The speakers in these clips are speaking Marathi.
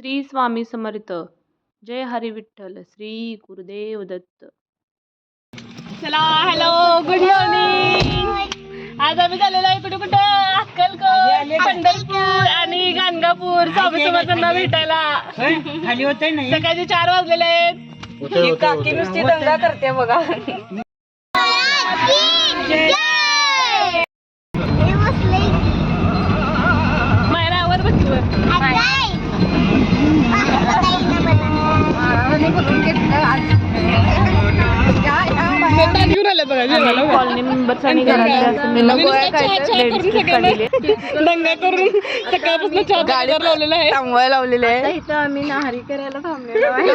श्री स्वामी समर्थ. जय हरी विठ्ठल. श्री गुरुदेव दत्त. चला हॅलो गुड मॉर्निंग आज आम्ही झालेलो आहे कुठे कुठे? अक्कलकोट पंढरपूर आणि गाणगापूर. स्वामी समर्थांना भेटायला. सकाळचे चार वाजलेले आहेत. काकी नुसती दंगा करते बघा. आले बघा जेवायला कॉलनी मेंबर्स आणि. दंगा करून सकाळपासून चहा गाडी लावलेला आहे. थांबवायला लावलेले आहे. इथं आम्ही नाहरी करायला थांबलेलो आहे.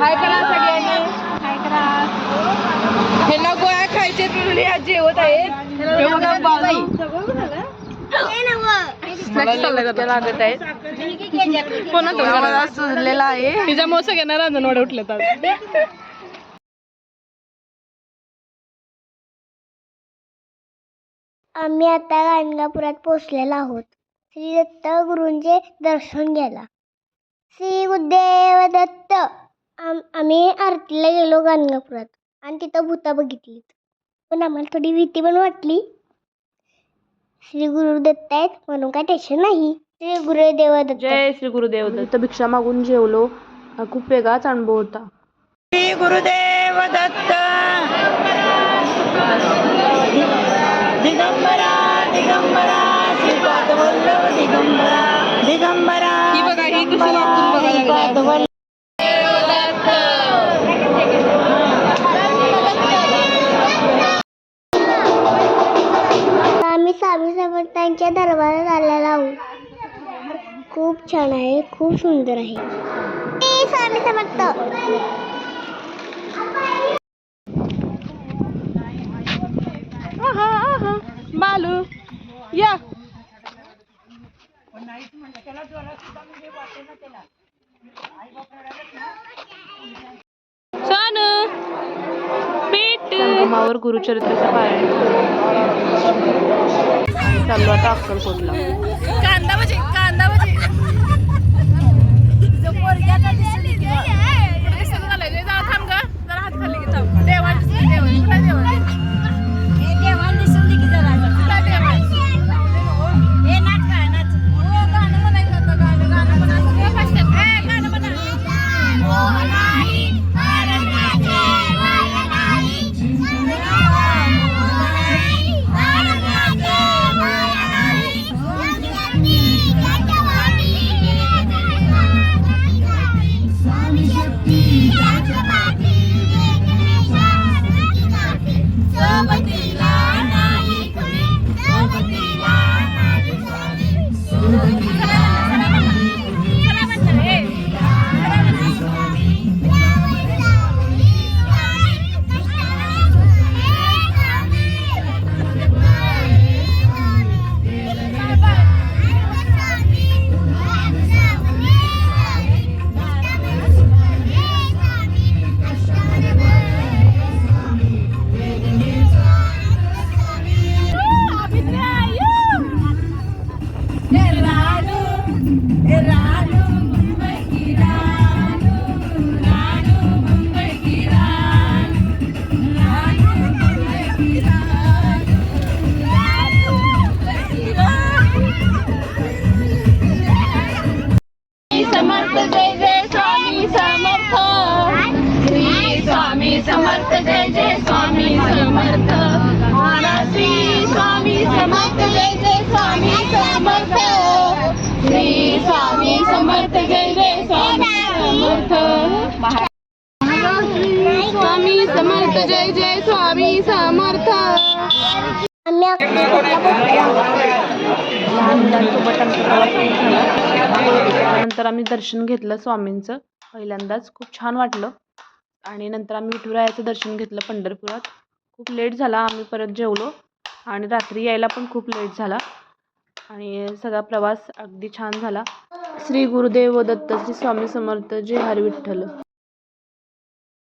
हाय करा सगळ्यांनी. ह्यांना गोळ्या खायचे म्हणून या जेवत आहेत. हे लागत आहे. सुजलेला आहे. उठल्यात आज. आम्ही आता गाणगापुरात पोचलेलो आहोत. श्री दत्त गुरूंचे दर्शन घ्यायला. श्री गुरुदेव दत्त. आम आम्ही आरतीला गेलो गाणगापुरात. आणि तिथं भूता बघितलीत. पण आम्हाला थोडी भीती पण वाटली. श्री गुरुदत्त आहेत म्हणून काय टेन्शन नाही. श्री गुरुदेव दत्त. जय श्री गुरुदेव दत्त. भिक्षा मागून जेवलो. हा खूप वेगळाच अनुभव होता. श्री गुरुदेव दत्त. समर्थांच्या दरबारात आलेलो आहोत खूप छान आहे खूप सुंदर आहे. स्वामी समर्थ. बालू या. सोनू पीठ. गुरुचरित्राचं पारायण. चाललो आता अक्कलकोटला. कांदा म्हणजे कांदा म्हणजे स्वामी समर्थ जय जय स्वामी समर्थ श्री स्वामी समर्थ जय जय स्वामी समर्थ श्री स्वामी समर्थ जय जय स्वामी समर्थ स्वामी समर्थ जय जय स्वामी समर्थ नंतर आम्ही दर्शन घेतलं स्वामींचं पहिल्यांदाच खूप छान वाटलं आणि नंतर आम्ही विठुरायाचं दर्शन घेतलं पंढरपुरात. खूप लेट झाला आम्ही परत जेवलो. आणि रात्री यायला पण खूप लेट झाला. आणि सगळा प्रवास अगदी छान झाला. श्री गुरुदेव दत्त श्री स्वामी समर्थ जय हरी विठ्ठल